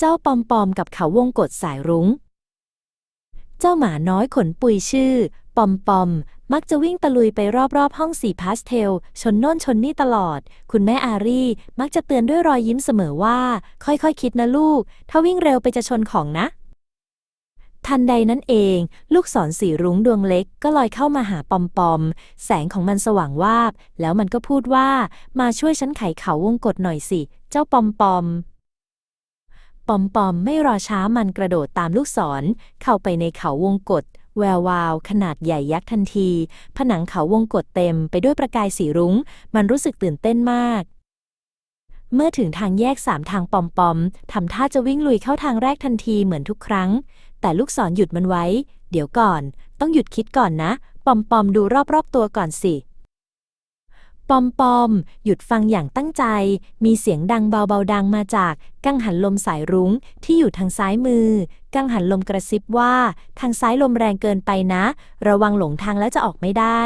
เจ้าปอมปอมกับเขาวงกฏสายรุง้ง เจ้าหมาน้อยขนปุยชื่อ ปอมปอม มักจะวิ่งตะลุยไปรอบๆ ห้องสีพาสเทล ชนโน่นชนนี่ตลอด คุณแม่อารีมักจะเตือนด้วยรอยยิ้มเสมอว่า ค่อยๆคคิดนะลูก ถ้าวิ่งเร็วไปจะชนของนะ ทันใดนั้นเอง ลูกศรสีรุ้งดวงเล็กก็ลอยเข้ามาหาปอมปอม แสงของมันสว่างวาบ แล้วมันก็พูดว่า มาช่วยฉันไขเขาวงกฏหน่อยสิ เจ้าปอมปอม ปอมปอมไม่รอช้ามันกระโดดตามลูกศร เข้าไปในเขาวงกฏแวววาว ขนาดใหญ่ยักษ์ทันที ผนังเขาวงกฏเต็มไปด้วยประกายสีรุง้ง มันรู้สึกตื่นเต้นมาก เมื่อถึงทางแยกสามทางปอมปอมทำท่าจะวิ่งลุยเข้าทางแรกทันทีเหมือนทุกครั้ง แต่ลูกศรหยุดมันไว้ เดี๋ยวก่อน ต้องหยุดคิดก่อนนะ ปอมปอมดูรอบๆตัวก่อนสิ ปอมปอม หยุดฟังอย่างตั้งใจ มีเสียงดังเบาๆดังมาจาก กังหันลมสายรุ้งที่อยู่ทางซ้ายมือ กังหันลมกระซิบว่า ทางซ้ายลมแรงเกินไปนะ ระวังหลงทางแล้วจะออกไม่ได้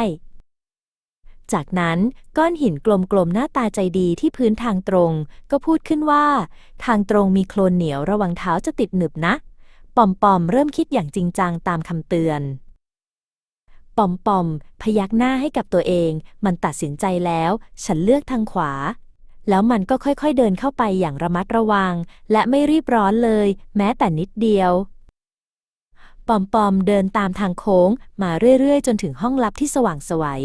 จากนั้นก้อนหินกลมๆหน้าตาใจดีที่พื้นทางตรง ก็พูดขึ้นว่า ทางตรงมีโคลนเหนียวระวังเท้าจะติดหนึบนะ ปอมปอมเริ่มคิดอย่างจริงจังตามคำเตือน ปอมปอม พยักหน้าให้กับตัวเอง มันตัดสินใจแล้ว ฉันเลือกทางขวา แล้วมันก็ค่อยๆเดินเข้าไปอย่างระมัดระวัง และไม่รีบร้อนเลย แม้แต่นิดเดียว ปอมปอมเดินตามทางโค้ง มาเรื่อยๆ จนถึงห้องลับที่สว่างสวัย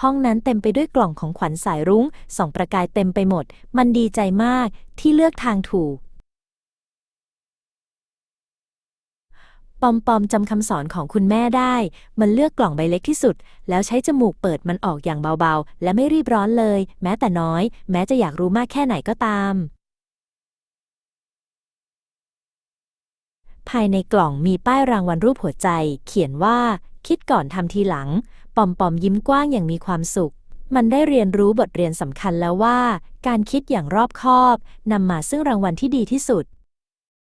ห้องนั้นเต็มไปด้วยกล่องของขวัญสายรุ้งส่องประกายเต็มไปหมด มันดีใจมากที่เลือกทางถูก ปอมปอมจำคำสอนของคุณแม่ได้ มันเลือกกล่องใบเล็กที่สุด แล้วใช้จมูกเปิดมันออกอย่างเบาๆ และไม่รีบร้อนเลย แม้แต่น้อย แม้จะอยากรู้มากแค่ไหนก็ตาม ภายในกล่องมีป้ายรางวัลรูปหัวใจ เขียนว่า คิดก่อนทำทีหลัง ปอมปอมยิ้มกว้างอย่างมีความสุข มันได้เรียนรู้บทเรียนสำคัญแล้วว่า การคิดอย่างรอบคอบนำมาซึ่งรางวัลที่ดีที่สุด